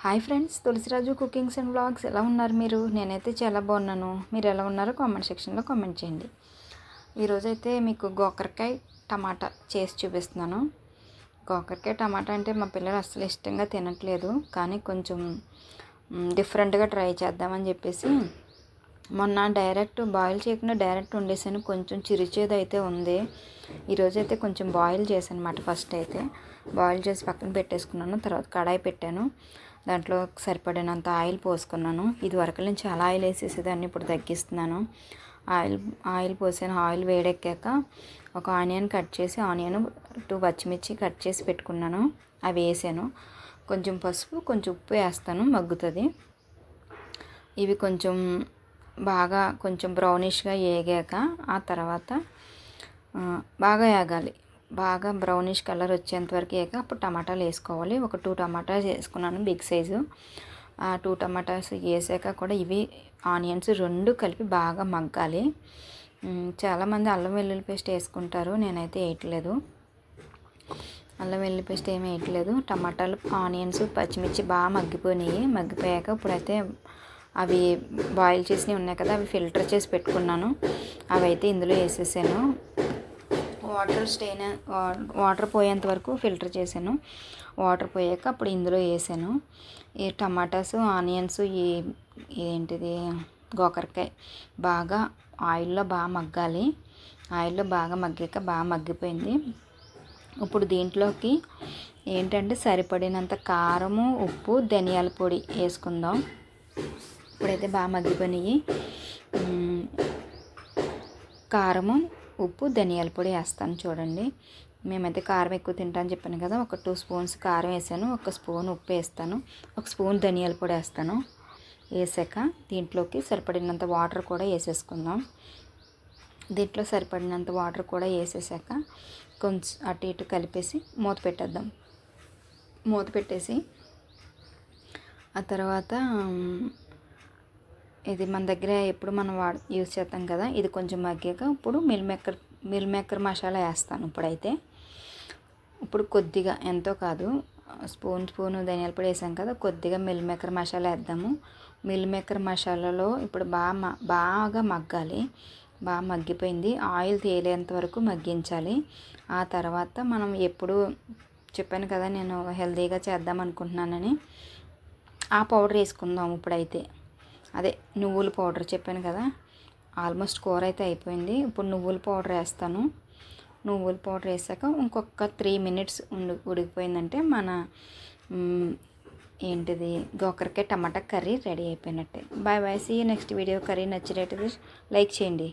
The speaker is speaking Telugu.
Hi friends Tulasiraju cookings and blogs ఎలా ఉన్నారు మీరు? నేనైతే చాలా బాగున్నాను. మీరు ఎలా ఉన్నారో కామెంట్ సెక్షన్లో కామెంట్ చేయండి. ఈరోజైతే మీకు గోకరకాయ టమాటా చేసి చూపిస్తున్నాను. గోకరకాయ టమాటా అంటే మా పిల్లలు అసలు ఇష్టంగా తినట్లేదు కానీ కొంచెం డిఫరెంట్గా ట్రై చేద్దామని చెప్పేసి మొన్న డైరెక్ట్ బాయిల్ చేయకుండా డైరెక్ట్ వండేసాను. కొంచెం చిరిచేది అయితే ఉంది. ఈరోజు అయితే కొంచెం బాయిల్ చేశాను అనమాట ఫస్ట్ అయితే. బాయిల్ చేసి పక్కన పెట్టేసుకున్నాను. తర్వాత కడాయి పెట్టాను. దాంట్లో సరిపడినంత ఆయిల్ పోసుకున్నాను. ఇది వరకు నేను చాలా ఆయిల్ వేసేసేదాన్ని. ఇప్పుడు తగ్గిస్తున్నాను. ఆయిల్ ఆయిల్ పోసాను. ఆయిల్ వేడెక్కాక ఒక ఆనియన్ కట్ చేసి ఆనియన్ టూ పచ్చిమిర్చి కట్ చేసి పెట్టుకున్నాను. అవి వేసాను. కొంచెం పసుపు కొంచెం ఉప్పు వేస్తాను. మగ్గుతుంది. ఇవి కొంచెం బాగా కొంచెం బ్రౌనిష్గా వేగాక ఆ తర్వాత బాగా వేగాలి బాగా బ్రౌనిష్ కలర్ వచ్చేంత వరకు వేయక అప్పుడు టమాటాలు వేసుకోవాలి. ఒక టూ టమాటాస్ వేసుకున్నాను బిగ్ సైజు ఆ టూ టమాటాస్ వేసాక కూడా ఇవి ఆనియన్స్ రెండు కలిపి బాగా మగ్గాలి. చాలామంది అల్లం వెల్లుల్లి పేస్ట్ వేసుకుంటారు నేనైతే వేయట్లేదు. అల్లం వెల్లుల్లి పేస్ట్ ఏమి వేయట్లేదు. టమాటాలు ఆనియన్స్ పచ్చిమిర్చి బాగా మగ్గిపోయినాయి. మగ్గిపోయాక ఇప్పుడైతే అవి బాయిల్ చేసినవి ఉన్నాయి కదా అవి ఫిల్టర్ చేసి పెట్టుకున్నాను. అవి అయితే ఇందులో వేసేసాను. వాటర్ స్టెయిన్ వాటర్ పోయేంత వరకు ఫిల్టర్ చేశాను. వాటర్ పోయాక అప్పుడు ఇందులో వేసాను. ఈ టమాటాస్ ఆనియన్స్ ఈ ఏంటిది గోకరకాయ బాగా ఆయిల్లో బాగా మగ్గాలి. ఆయిల్లో బాగా మగ్గాక బాగా మగ్గిపోయింది. ఇప్పుడు దీంట్లోకి ఏంటంటే సరిపడినంత కారము ఉప్పు ధనియాల పొడి వేసుకుందాం. ఇప్పుడైతే బాగా మగ్గిపోయినాయి. కారము ఉప్పు ధనియాల పొడి వేస్తాను చూడండి. మేమైతే కారం ఎక్కువ తింటాను చెప్పాను కదా ఒక టూ స్పూన్స్ కారం వేసాను ఒక స్పూన్ ఉప్పు వేస్తాను ఒక స్పూన్ ధనియాల పొడి వేస్తాను. వేసాక దీంట్లోకి సరిపడినంత వాటర్ కూడా వేసేసుకుందాం. దీంట్లో సరిపడినంత వాటర్ కూడా వేసేసాక కొంచెం అటు ఇటు కలిపేసి మూత పెట్టేద్దాం. మూత పెట్టేసి ఆ తర్వాత ఇది మన దగ్గర ఎప్పుడు మనం వాడ యూజ్ చేస్తాం కదా ఇది కొంచెం మగ్గాక ఇప్పుడు meal maker meal maker masala వేస్తాను ఇప్పుడైతే. ఇప్పుడు కొద్దిగా ఎంతో కాదు స్పూన్ స్పూన్ ధనియాల పొడి వేసాం కదా కొద్దిగా మిల్ మేకర్ మసాలా వేద్దాము. మిల్ మేకర్ మసాలాలో ఇప్పుడు బాగా బాగా మగ్గాలి. బాగా మగ్గిపోయింది. ఆయిల్ తేలేంత వరకు మగ్గించాలి. ఆ తర్వాత మనం ఎప్పుడు చెప్పాను కదా నేను హెల్తీగా చేద్దాం అనుకుంటున్నానని ఆ పౌడర్ వేసుకుందాం ఇప్పుడైతే. అదే నువ్వుల పౌడర్ చెప్పాను కదా. ఆల్మోస్ట్ కూర అయితే అయిపోయింది. ఇప్పుడు నువ్వుల పౌడర్ వేస్తాను. నువ్వుల పౌడర్ వేసాక ఇంకొక త్రీ మినిట్స్ ఉండి ఉడికిపోయిందంటే మన ఏంటిది గోకరకాయ టమాటా కర్రీ రెడీ అయిపోయినట్టే. Bye bye. See next video curry నచ్చినట్టు లైక్ చేయండి.